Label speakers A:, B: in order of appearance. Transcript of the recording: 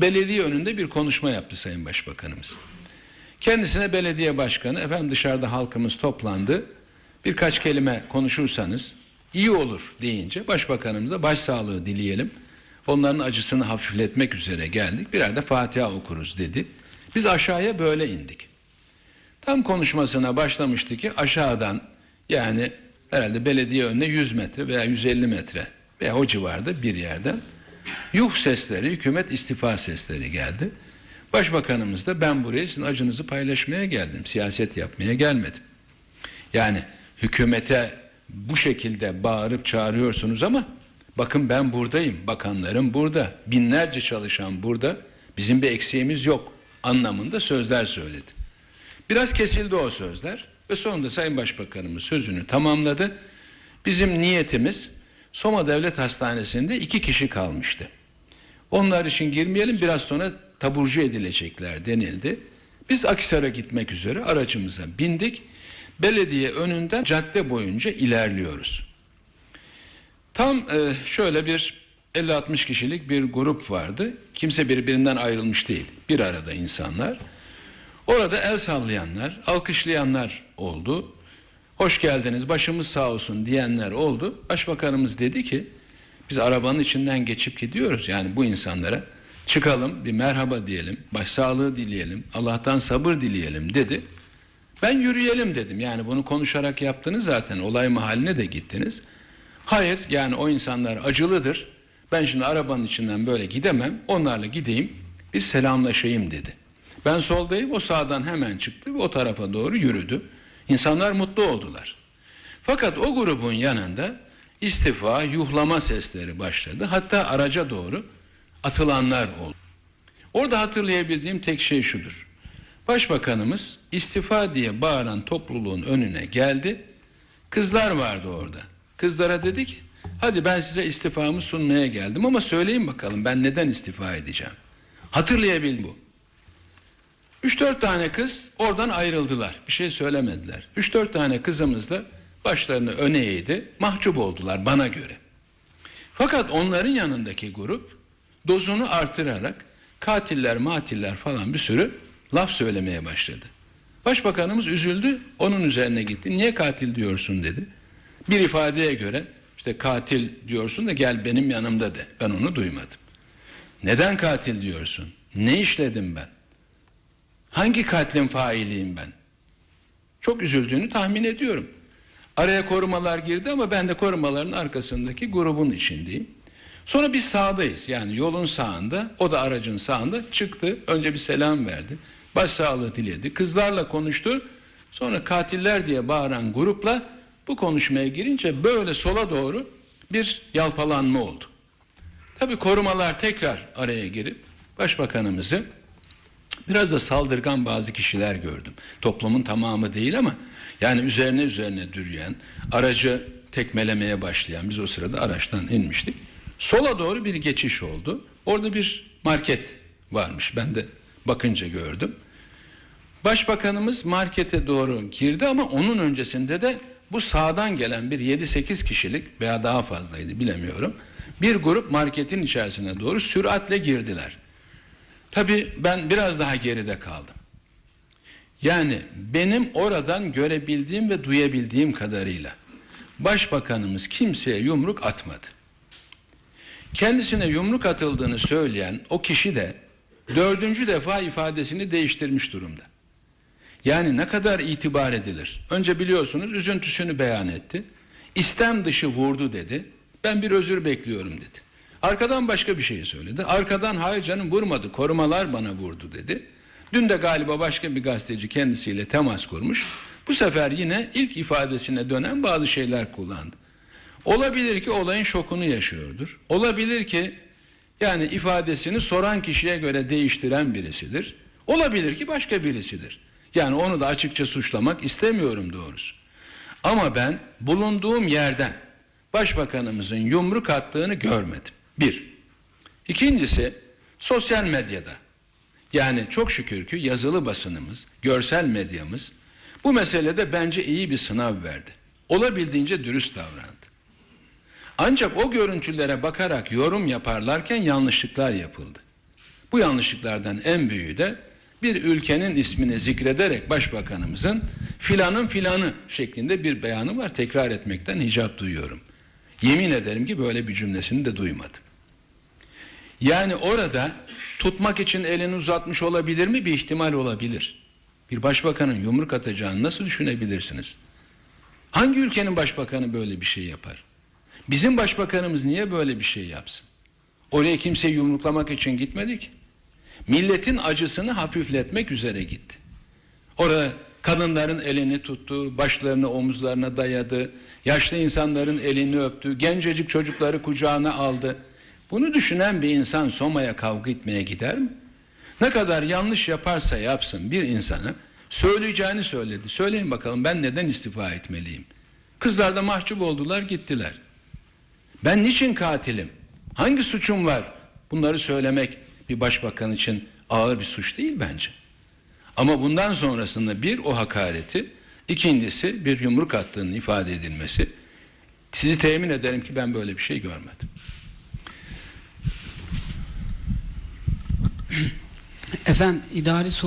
A: belediye önünde bir konuşma yaptı Sayın Başbakanımız. Kendisine belediye başkanı efendim dışarıda halkımız toplandı. Birkaç kelime konuşursanız iyi olur deyince başbakanımıza başsağlığı dileyelim. Onların acısını hafifletmek üzere geldik. Birer de Fatiha okuruz dedi. Biz aşağıya böyle indik. Tam konuşmasına başlamıştı ki aşağıdan yani herhalde belediye önüne 100 metre veya 150 metre veya o civarda bir yerden yuh sesleri, hükümet istifa sesleri geldi. Başbakanımız da ben buraya sizin acınızı paylaşmaya geldim. Siyaset yapmaya gelmedim. Yani hükümete bu şekilde bağırıp çağırıyorsunuz ama bakın ben buradayım. Bakanlarım burada. Binlerce çalışan burada. Bizim bir eksiğimiz yok anlamında sözler söyledi. Biraz kesildi o sözler ve sonunda Sayın Başbakanımız sözünü tamamladı. Bizim niyetimiz Soma Devlet Hastanesi'nde iki kişi kalmıştı. Onlar için girmeyelim biraz sonra taburcu edilecekler denildi. Biz Akisar'a gitmek üzere aracımıza bindik. Belediye önünden cadde boyunca ilerliyoruz. Tam e, şöyle bir 50-60 kişilik bir grup vardı. Kimse birbirinden ayrılmış değil. Bir arada insanlar. Orada el sallayanlar, alkışlayanlar oldu. Hoş geldiniz, başımız sağ olsun diyenler oldu. Başbakanımız dedi ki, biz arabanın içinden geçip gidiyoruz. Yani bu insanlara çıkalım, bir merhaba diyelim, başsağlığı dileyelim, Allah'tan sabır dileyelim dedi. Ben yürüyelim dedim. Yani bunu konuşarak yaptınız zaten. Olay mahalline de gittiniz. Hayır yani o insanlar acılıdır. Ben şimdi arabanın içinden böyle gidemem. Onlarla gideyim bir selamlaşayım dedi. Ben soldayım o sağdan hemen çıktı ve o tarafa doğru yürüdü. İnsanlar mutlu oldular. Fakat o grubun yanında istifa, yuhlama sesleri başladı. Hatta araca doğru atılanlar oldu. Orada hatırlayabildiğim tek şey şudur. Başbakanımız istifa diye bağıran topluluğun önüne geldi. Kızlar vardı orada. Kızlara dedik, hadi ben size istifamı sunmaya geldim ama söyleyin bakalım ben neden istifa edeceğim. Hatırlayabildim bu. 3-4 tane kız oradan ayrıldılar. Bir şey söylemediler. 3-4 tane kızımız da başlarını öne eğdi. Mahcup oldular bana göre. Fakat onların yanındaki grup dozunu artırarak katiller, matiller falan bir sürü laf söylemeye başladı. Başbakanımız üzüldü, onun üzerine gitti. Niye katil diyorsun dedi. Bir ifadeye göre işte katil diyorsun da gel benim yanımda de. Ben onu duymadım. Neden katil diyorsun? Ne işledim ben? Hangi katlin failiyim ben? Çok üzüldüğünü tahmin ediyorum. Araya korumalar girdi ama ben de korumaların arkasındaki grubun içindeyim. Sonra biz sağdayız. Yani yolun sağında, o da aracın sağında çıktı. Önce bir selam verdi. Başsağlığı diledi. Kızlarla konuştu. Sonra katiller diye bağıran grupla bu konuşmaya girince böyle sola doğru bir yalpalanma oldu. Tabii korumalar tekrar araya girip başbakanımızı biraz da saldırgan bazı kişiler gördüm. Toplumun tamamı değil ama yani üzerine üzerine dürüyen, aracı tekmelemeye başlayan biz o sırada araçtan inmiştik. Sola doğru bir geçiş oldu. Orada bir market varmış. Ben de bakınca gördüm. Başbakanımız markete doğru girdi ama onun öncesinde de bu sağdan gelen bir 7-8 kişilik veya daha fazlaydı bilemiyorum. Bir grup marketin içerisine doğru süratle girdiler. Tabii ben biraz daha geride kaldım. Yani benim oradan görebildiğim ve duyabildiğim kadarıyla başbakanımız kimseye yumruk atmadı. Kendisine yumruk atıldığını söyleyen o kişi de dördüncü defa ifadesini değiştirmiş durumda. Yani ne kadar itibar edilir? Önce biliyorsunuz üzüntüsünü beyan etti. İstem dışı vurdu dedi. Ben bir özür bekliyorum dedi. Arkadan başka bir şey söyledi. Arkadan hayır canım vurmadı korumalar bana vurdu dedi. Dün de galiba başka bir gazeteci kendisiyle temas kurmuş. Bu sefer yine ilk ifadesine dönen bazı şeyler kullandı. Olabilir ki olayın şokunu yaşıyordur. Olabilir ki yani ifadesini soran kişiye göre değiştiren birisidir. Olabilir ki başka birisidir. Yani onu da açıkça suçlamak istemiyorum doğrusu. Ama ben bulunduğum yerden başbakanımızın yumruk attığını görmedim. Bir. İkincisi sosyal medyada. Yani çok şükür ki yazılı basınımız, görsel medyamız bu meselede bence iyi bir sınav verdi. Olabildiğince dürüst davrandı. Ancak o görüntülere bakarak yorum yaparlarken yanlışlıklar yapıldı. Bu yanlışlıklardan en büyüğü de bir ülkenin ismini zikrederek başbakanımızın filanın filanı şeklinde bir beyanı var. Tekrar etmekten hicap duyuyorum. Yemin ederim ki böyle bir cümlesini de duymadım. Yani orada tutmak için elini uzatmış olabilir mi? Bir ihtimal olabilir. Bir başbakanın yumruk atacağını nasıl düşünebilirsiniz? Hangi ülkenin başbakanı böyle bir şey yapar? Bizim başbakanımız niye böyle bir şey yapsın? Oraya kimseyi yumruklamak için gitmedik. Milletin acısını hafifletmek üzere gitti. Orada kadınların elini tuttu, başlarını omuzlarına dayadı, yaşlı insanların elini öptü, gencecik çocukları kucağına aldı. Bunu düşünen bir insan Soma'ya kavga etmeye gider mi? Ne kadar yanlış yaparsa yapsın bir insana söyleyeceğini söyledi. Söyleyin bakalım ben neden istifa etmeliyim? Kızlar da mahcup oldular gittiler. Ben niçin katilim? Hangi suçum var? Bunları söylemek bir başbakan için ağır bir suç değil bence. Ama bundan sonrasında bir o hakareti, ikincisi bir yumruk attığının ifade edilmesi. Sizi temin ederim ki ben böyle bir şey görmedim.
B: Efendim idari soru